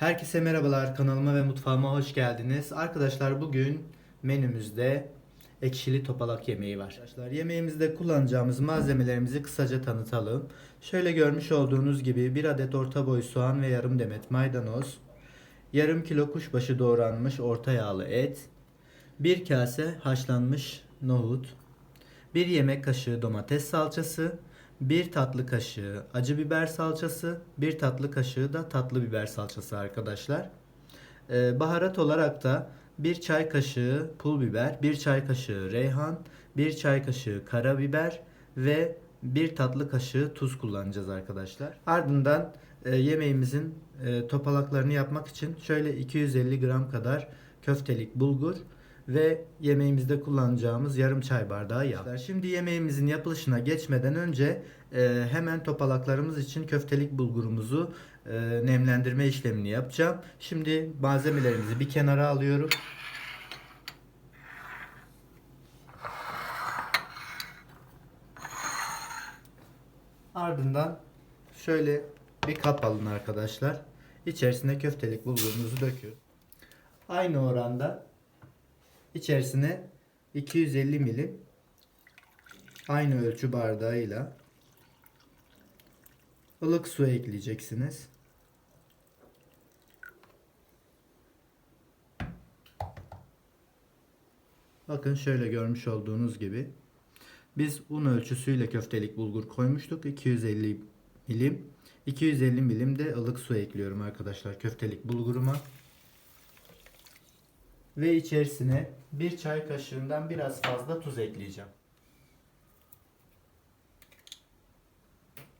Herkese merhabalar kanalıma ve mutfağıma hoş geldiniz. Arkadaşlar bugün menümüzde ekşili topalak yemeği var. Arkadaşlar yemeğimizde kullanacağımız malzemelerimizi kısaca tanıtalım. Şöyle görmüş olduğunuz gibi bir adet orta boy soğan ve yarım demet maydanoz, yarım kilo kuşbaşı doğranmış orta yağlı et, bir kase haşlanmış nohut, bir yemek kaşığı domates salçası, bir tatlı kaşığı acı biber salçası, bir tatlı kaşığı da tatlı biber salçası arkadaşlar. Ee, baharat olarak da bir çay kaşığı pul biber, bir çay kaşığı reyhan, bir çay kaşığı karabiber ve bir tatlı kaşığı tuz kullanacağız arkadaşlar. Ardından e, yemeğimizin e, topalaklarını yapmak için şöyle 250 gram kadar köftelik bulgur ve yemeğimizde kullanacağımız yarım çay bardağı yağ. Şimdi yemeğimizin yapılışına geçmeden önce e, hemen topalaklarımız için köftelik bulgurumuzu e, nemlendirme işlemini yapacağım. Şimdi malzemelerimizi bir kenara alıyorum. Ardından şöyle bir kap alın arkadaşlar. İçerisine köftelik bulgurunuzu dökün. Aynı oranda içerisine 250 milim aynı ölçü bardağıyla ılık su ekleyeceksiniz. Bakın şöyle görmüş olduğunuz gibi biz un ölçüsüyle köftelik bulgur koymuştuk 250 milim 250 milim de ılık su ekliyorum arkadaşlar köftelik bulguruma ve içerisine bir çay kaşığından biraz fazla tuz ekleyeceğim.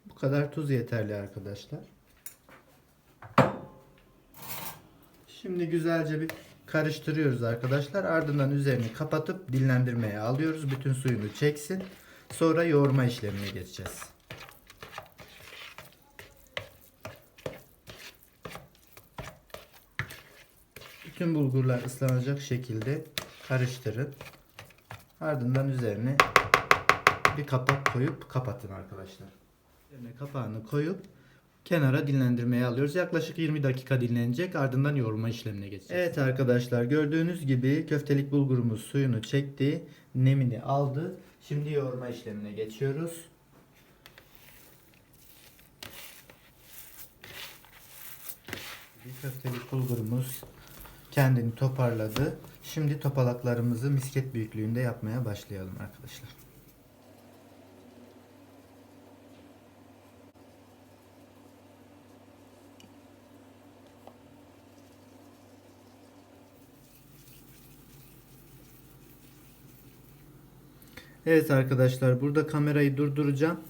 Bu kadar tuz yeterli arkadaşlar. Şimdi güzelce bir karıştırıyoruz arkadaşlar. Ardından üzerini kapatıp dinlendirmeye alıyoruz. Bütün suyunu çeksin. Sonra yoğurma işlemine geçeceğiz. Bütün bulgurlar ıslanacak şekilde karıştırın. Ardından üzerine bir kapak koyup kapatın arkadaşlar. Üzerine kapağını koyup kenara dinlendirmeye alıyoruz. Yaklaşık 20 dakika dinlenecek. Ardından yoğurma işlemine geçeceğiz. Evet arkadaşlar gördüğünüz gibi köftelik bulgurumuz suyunu çekti. Nemini aldı. Şimdi yoğurma işlemine geçiyoruz. Bir köftelik bulgurumuz kendini toparladı. Şimdi topalaklarımızı misket büyüklüğünde yapmaya başlayalım arkadaşlar. Evet arkadaşlar burada kamerayı durduracağım.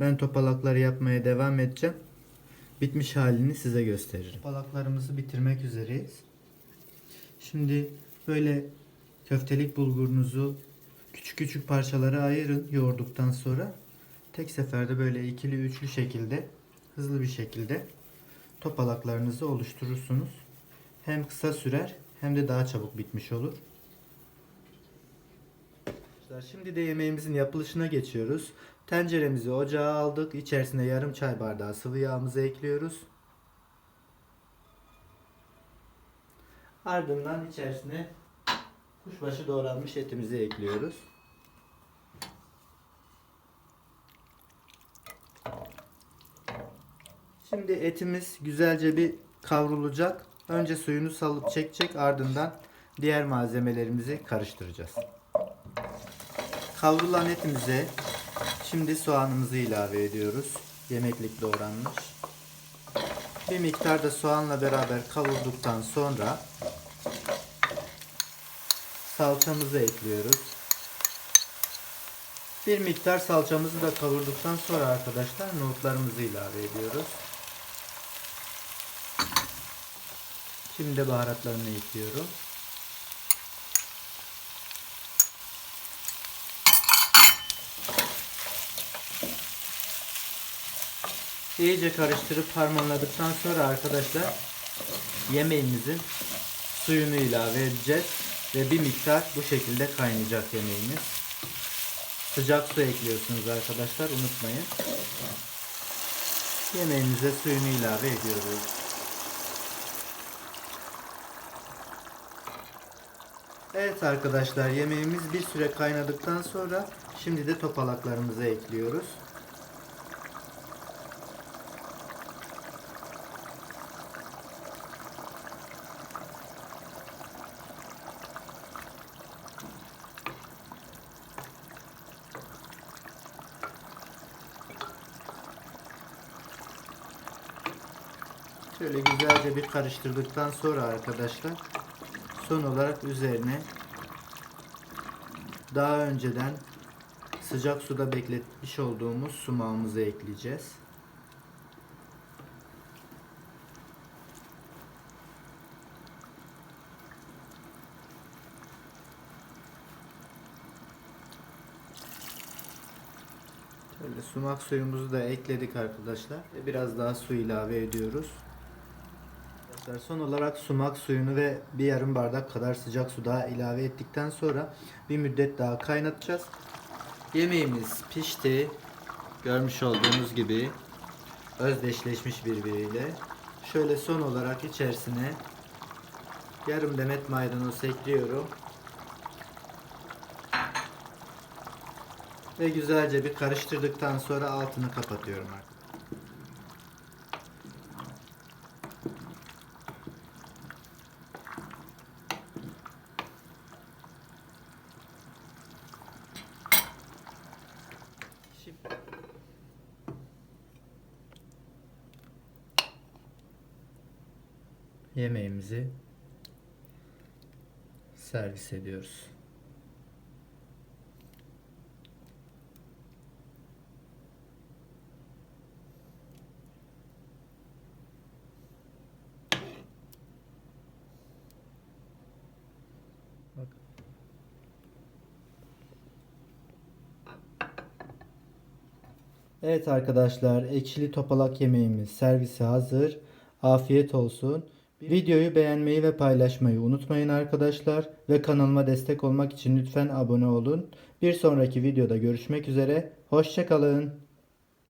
Ben topalakları yapmaya devam edeceğim. Bitmiş halini size gösteririm. Topalaklarımızı bitirmek üzereyiz. Şimdi böyle köftelik bulgurunuzu küçük küçük parçalara ayırın yoğurduktan sonra. Tek seferde böyle ikili üçlü şekilde hızlı bir şekilde topalaklarınızı oluşturursunuz. Hem kısa sürer hem de daha çabuk bitmiş olur. Şimdi de yemeğimizin yapılışına geçiyoruz. Tenceremizi ocağa aldık. İçerisine yarım çay bardağı sıvı yağımızı ekliyoruz. Ardından içerisine kuşbaşı doğranmış etimizi ekliyoruz. Şimdi etimiz güzelce bir kavrulacak. Önce suyunu salıp çekecek ardından diğer malzemelerimizi karıştıracağız. Kavrulan etimize şimdi soğanımızı ilave ediyoruz. Yemeklik doğranmış. Bir miktar da soğanla beraber kavurduktan sonra salçamızı ekliyoruz. Bir miktar salçamızı da kavurduktan sonra arkadaşlar nohutlarımızı ilave ediyoruz. Şimdi baharatlarını ekliyorum. iyice karıştırıp harmanladıktan sonra arkadaşlar yemeğimizin suyunu ilave edeceğiz ve bir miktar bu şekilde kaynayacak yemeğimiz. Sıcak su ekliyorsunuz arkadaşlar unutmayın. Yemeğimize suyunu ilave ediyoruz. Evet arkadaşlar yemeğimiz bir süre kaynadıktan sonra şimdi de topalaklarımızı ekliyoruz. Şöyle güzelce bir karıştırdıktan sonra arkadaşlar son olarak üzerine daha önceden sıcak suda bekletmiş olduğumuz sumağımızı ekleyeceğiz. Şöyle sumak suyumuzu da ekledik arkadaşlar. Biraz daha su ilave ediyoruz. Arkadaşlar son olarak sumak suyunu ve bir yarım bardak kadar sıcak su daha ilave ettikten sonra bir müddet daha kaynatacağız. Yemeğimiz pişti. Görmüş olduğunuz gibi özdeşleşmiş birbiriyle. Şöyle son olarak içerisine yarım demet maydanoz ekliyorum. Ve güzelce bir karıştırdıktan sonra altını kapatıyorum artık. Yemeğimizi servis ediyoruz. Evet arkadaşlar ekşili topalak yemeğimiz servise hazır. Afiyet olsun. Videoyu beğenmeyi ve paylaşmayı unutmayın arkadaşlar. Ve kanalıma destek olmak için lütfen abone olun. Bir sonraki videoda görüşmek üzere. Hoşçakalın.